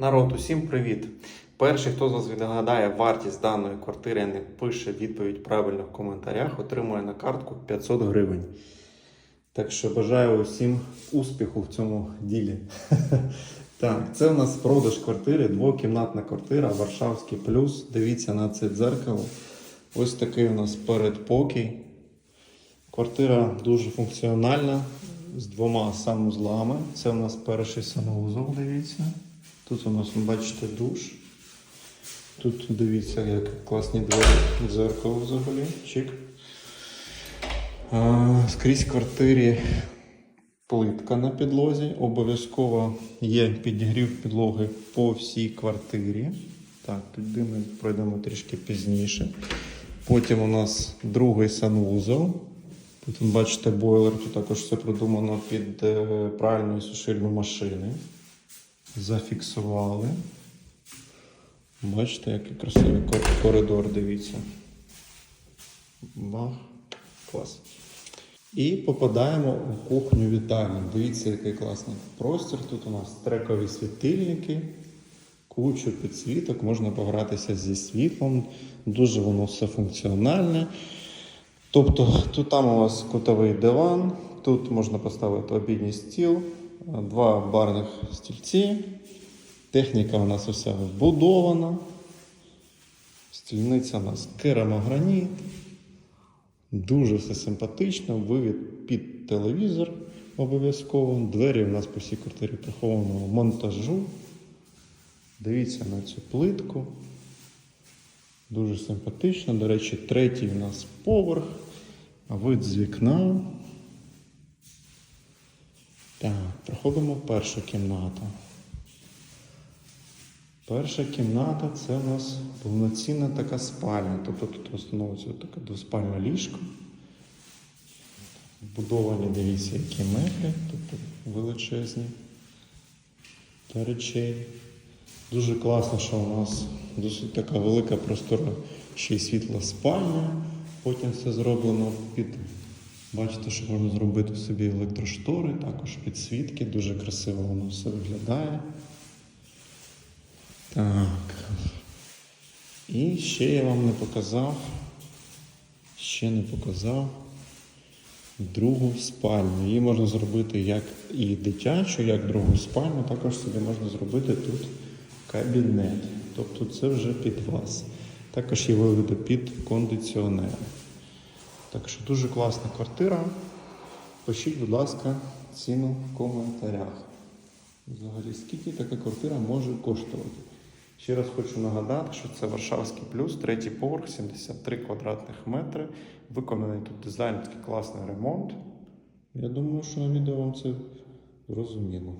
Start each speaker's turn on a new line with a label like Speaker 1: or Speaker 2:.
Speaker 1: Народ, усім привіт! Перший, хто з вас відгадає вартість даної квартири, не пише відповідь правильно в коментарях, отримує на картку 500 гривень. Так що бажаю усім успіху в цьому ділі. Так, це у нас продаж квартири, двокімнатна квартира, Варшавський плюс. Дивіться на це дзеркало. Ось такий у нас передпокій. Квартира дуже функціональна з двома санузлами. Це у нас перший санузол, дивіться. Тут у нас, бачите, душ. Тут дивіться, як класні двері дзеркало взагалі. Чик. А, скрізь квартирі плитка на підлозі. Обов'язково є підігрів підлоги по всій квартирі. Так, туди ми пройдемо трішки пізніше. Потім у нас другий санвузол. Тут бачите бойлер, тут також все продумано під е, правильну сушильну машини. Зафіксували. Бачите, який красивий коридор, дивіться. Бах. Клас. І попадаємо у кухню вітальню. Дивіться, який класний простір. Тут у нас трекові світильники, кучу підсвіток, можна погратися зі світлом. Дуже воно все функціональне. Тобто тут там у вас кутовий диван, тут можна поставити обідній стіл, два барних стільці. Техніка у нас уся вбудована. Стільниця у нас керамограніт. Дуже все симпатично. Вивід під телевізор обов'язково. Двері у нас по всій квартирі прихованого монтажу. Дивіться на цю плитку. Дуже симпатично. До речі, третій у нас поверх. Вид з вікна. Так, проходимо в першу кімнату. Перша кімната це у нас повноцінна така спальня. Тобто тут встановлюється таке двоспальне ліжко. Вбудовані, дивіться, які меблі, тобто величезні та речей. Дуже класно, що у нас досить така велика простора, ще й світла спальня. Потім все зроблено під. Бачите, що можна зробити собі електроштори, також підсвітки. Дуже красиво воно все виглядає. Так. І ще я вам не показав. Ще не показав другу спальню. Її можна зробити як і дитячу, як другу спальню. Також собі можна зробити тут кабінет. Тобто це вже під вас. Також є виводи під кондиціонер. Так що дуже класна квартира. Пишіть, будь ласка, ціну в коментарях. Взагалі, скільки така квартира може коштувати? Ще раз хочу нагадати, що це Варшавський плюс, третій поверх, 73 квадратних метри. Виконаний тут дизайн, такий класний ремонт. Я думаю, що на відео вам це зрозуміло.